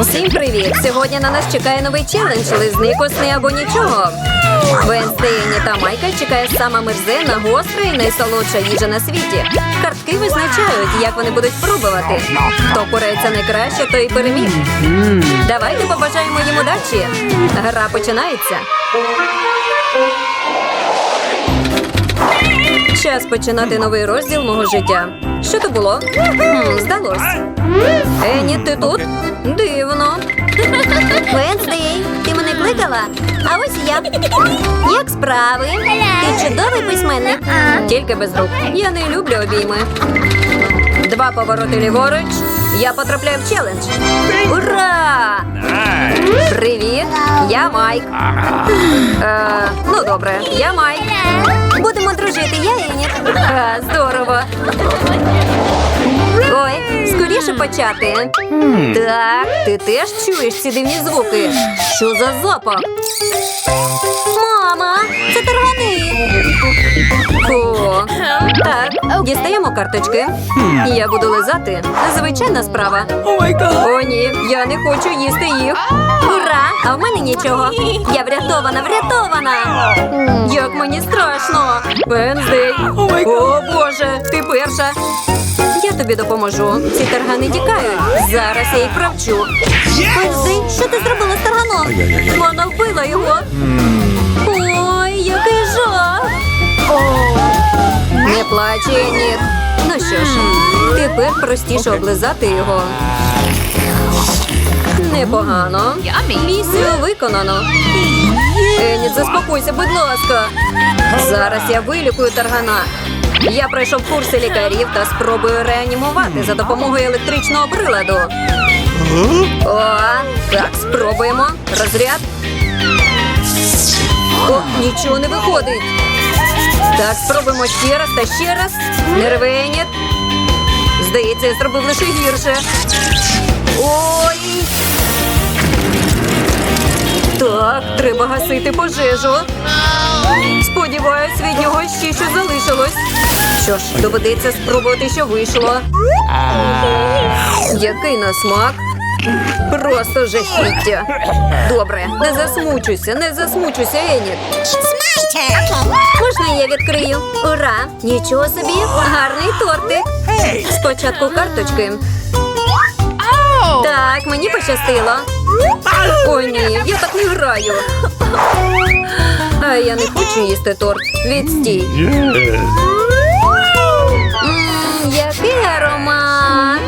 Всім привіт! Сьогодні на нас чекає новий челендж лизни косни або нічого. Венстейні та Майка чекає сама мерзенна, гостра і найсолодша їжа на світі. Картки визначають, як вони будуть пробувати. Хто порається найкраще, той і переміг. Давайте побажаємо їм удачі. Гра починається. Час починати новий розділ мого життя. Що то було? Хм, здалось. Ені, ти тут? Дивно. Венздей, ти мене кликала? А ось і я. Як справи? Ти чудовий письменник. Тільки без рук. Я не люблю обійми. Два повороти ліворуч. Я потрапляю в челендж. Ура! Привіт! Я Майк. Е, ну добре, я Майк. Дружити, я Еніт. Ха, здорово. Почати. Так, ти теж чуєш ці дивні звуки. Що за запах? Мама, це таргани. Фу. Так, дістаємо карточки. Я буду лизати. Звичайна справа. О, ні, я не хочу їсти їх. Ура! А в мене нічого. Я врятована, врятована. Як мені страшно. Венздей. О, Боже, ти перша. Я тобі допоможу. Ці таргани тікають. Зараз я їх провчу. Венздей, що ти зробила з тарганом? Вона вбила його. Ой, який жах. Не плач, ні. Ну що ж, тепер простіше облизати його. Непогано. Місію виконано. Еніт, заспокойся, будь ласка. Зараз я вилікую таргана. Я пройшов курси лікарів та спробую реанімувати за допомогою електричного приладу. О, так, спробуємо. Розряд. О, нічого не виходить. Так, спробуємо ще раз та ще раз. Нервеніт. Здається, я зробив лише гірше. Ой. Так, треба гасити пожежу. Сподіваюсь, від нього ще щось залишилось. Що ж, доведеться спробувати, що вийшло. Який на смак? Просто жахіття. Добре, не засмучуйся, не засмучуйся, Еніт. Можна я відкрию? Ура! Нічого собі! Гарний тортик! Спочатку карточки. Так, мені пощастило. О, ні, я так не граю. А я не хочу їсти торт. Відстій. Який аромат!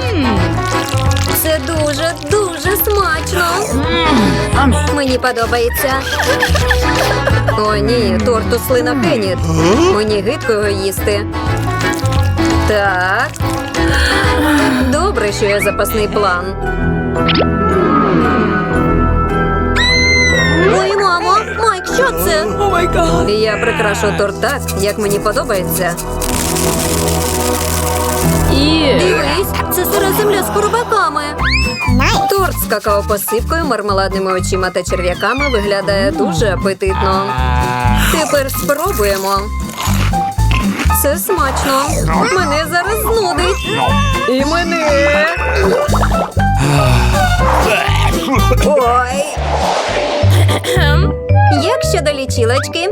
Це дуже, дуже смачно. Мені подобається. О, ні, торт у слина Кеніт. Мені гидко його їсти. Так. Добре, що є запасний план. Що це? Я прикрашу торт так, як мені подобається. Дивись, це сира земля з коробаками. Торт з какао-посипкою, мармеладними очима та черв'яками виглядає дуже апетитно. Тепер спробуємо. Це смачно. Мене зараз знудить. І мене. Ой. Як щодо лічилочки?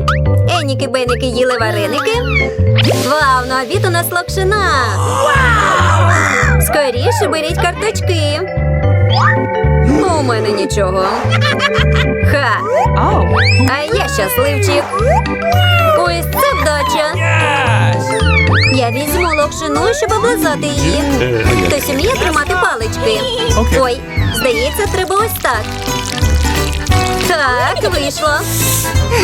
Еніки беники їли вареники. Вау, на обід у нас локшина. Скоріше беріть карточки. У мене нічого. Ха! А я щасливчик. Ось це вдача. Я візьму локшину, щоб облизати її. Хтось вміє тримати палички. Ой, здається, треба ось так. Так, вийшло.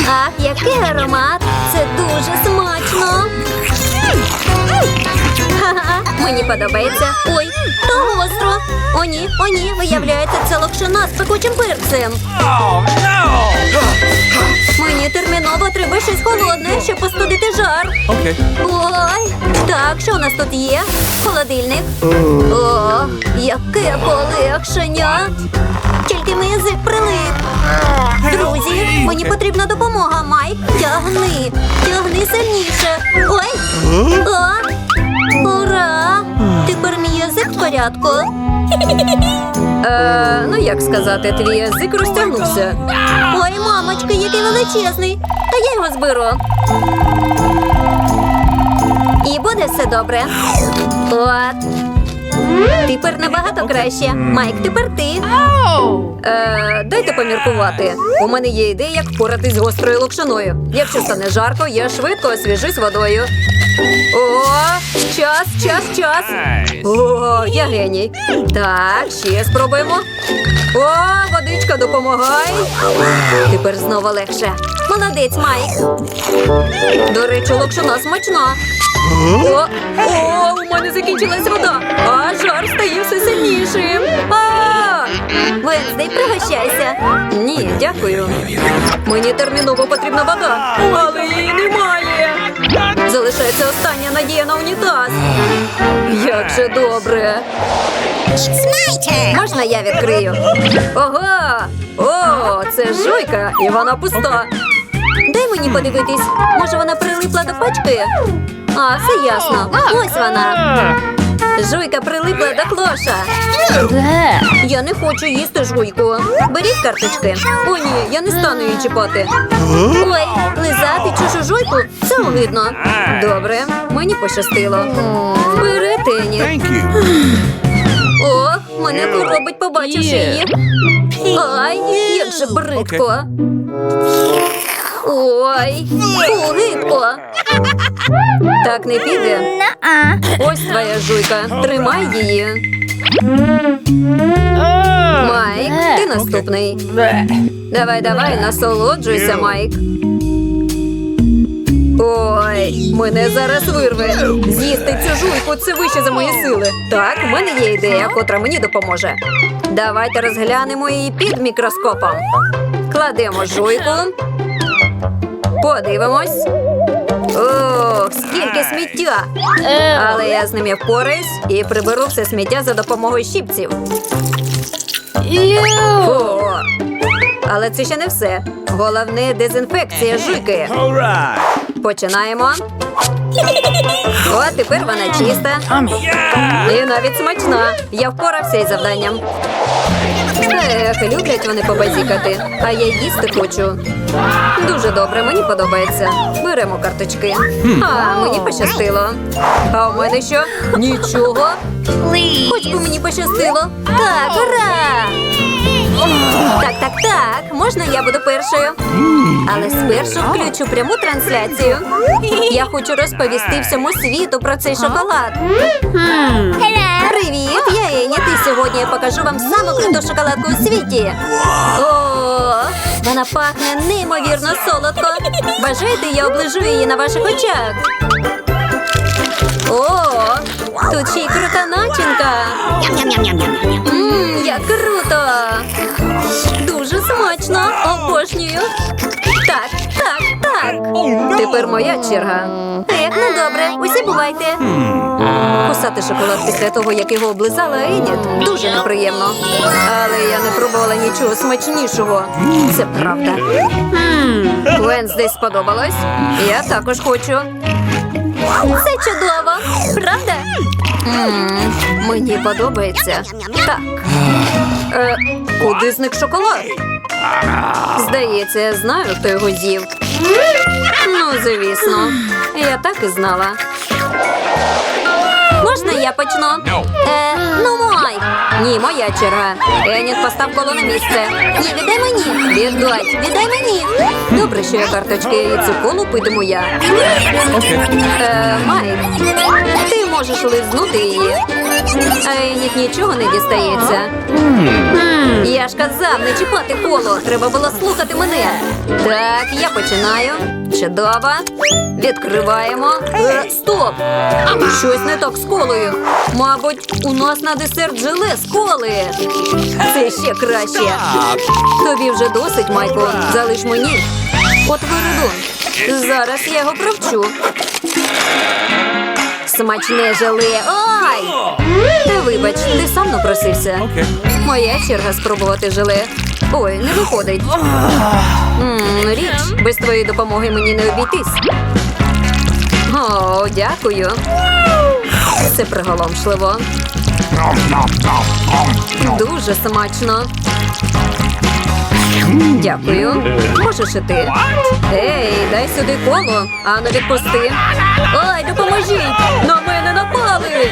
Ах, який аромат! Це дуже смачно. Ха-ха, мені подобається. Ой, то гостро. О, ні, о, ні, виявляється, це локшина з пекучим перцем. Мені терміново треба щось холодне, щоб постудити жар. Ой, так, що у нас тут є? Холодильник. О, яке полегшення. Тільки мій язик прилип. Друзі, мені потрібна допомога, Майк. Тягни, тягни сильніше. Ой. О, ура! Тепер мій язик в порядку. Е, ну, Як сказати, твій язик розтягнувся. Ой, мамочка, який величезний. Та я його зберу. І буде все добре. От. Тепер набагато краще. Майк, тепер ти. Е, дайте поміркувати. У мене є ідея, як впоратись з гострою локшиною. Якщо стане жарко, я швидко освіжусь водою. О, час, час, час. О, я геній. Так, ще спробуємо. О, водичка, допомагай. Тепер знову легше. Молодець, Майк. До речі, локшина смачна. О, о, у мене закінчилась вода, а жар стає все сильнішим. Венздей, пригощайся. Ні, дякую. Мені терміново потрібна вода, але її немає. Залишається остання надія на унітаз. Як же добре. Можна я відкрию? Ого! О, це жуйка, і вона пуста. Дай мені подивитись. Може, вона прилипла до пачки? А, все ясно. Ось вона. Жуйка прилипла до клоша. Я не хочу їсти жуйку. Беріть карточки. О, ні, я не стану її чіпати. Ой, лизати чужу жуйку це огидно. Добре, мені пощастило. Бери Тені. Thank мене коробить, побачивши її. Ай, як же бридко. Ой, фу. Так не піде. Ось твоя жуйка. Тримай її. Майк, ти наступний. Давай, давай, насолоджуйся, Майк. Ой, мене зараз вирве. З'їсти цю жуйку це вище за мої сили. Так, у мене є ідея, котра мені допоможе. Давайте розглянемо її під мікроскопом. Кладемо жуйку. Подивимось. Ох, скільки сміття! Але я з ним я впораюсь і приберу все сміття за допомогою щіпців. Фу. Але це ще не все. Головне дезінфекція жуйки. Починаємо. О, тепер вона чиста. І навіть смачна. Я впорався із завданням. Ех, люблять вони побазікати, а я їсти хочу. Дуже добре, мені подобається. Беремо карточки. А, мені пощастило. А у мене що? Нічого. Хоч би мені пощастило. Так, ура! Так, так, так. Можна я буду першою? Але спершу включу пряму трансляцію. Я хочу розповісти всьому світу про цей шоколад. Привіт, я Еніт, і сьогодні я покажу вам саму круту шоколадку у світі. О, вона пахне неймовірно солодко. Бажаєте, я оближу її на ваших очах. О, тут ще й крута начинка. Мм, як круто! Дуже смачно, обожнюю. Так, так, так. Тепер моя черга. Ех, ну добре, усі бувайте. Кусати шоколад після того, як його облизала Еніт, дуже неприємно. Але я не пробувала нічого смачнішого. Це правда. Венздей сподобалось. Я також хочу. Це чудово, правда? Мені подобається. Так. Е, куди зник шоколад? Здається, я знаю, хто його з'їв. Ну, звісно. Я так і знала. Можна я почну? No. Е, ну мой. Ні, моя черга. Еніт постав коло на місце. Ні, віддай мені. Віддай. Віддай мені. Добре, що я карточки і цю колу питиму я. Е, Майк, ти можеш лизнути її. А Еніт нічого не дістається. Я ж казав, не чіпати коло. Треба було слухати мене. Так, я починаю. Чудово. Відкриваємо. Е, стоп! Щось не так з колою. Мабуть, у нас на десерт желе з коли. Це ще краще. Тобі вже досить, Майко. Залиш мені. От виродун. Зараз я його провчу. Смачне желе. Ай! Та вибач, ти сам напросився. Моя черга спробувати желе. Ой, не виходить. М, Річ, без твоєї допомоги мені не обійтись. О, дякую. Це приголомшливо. Дуже смачно. Дякую. Можеш і ти. Ей, дай сюди коло, а не відпусти. Ой, допоможіть! На мене напали.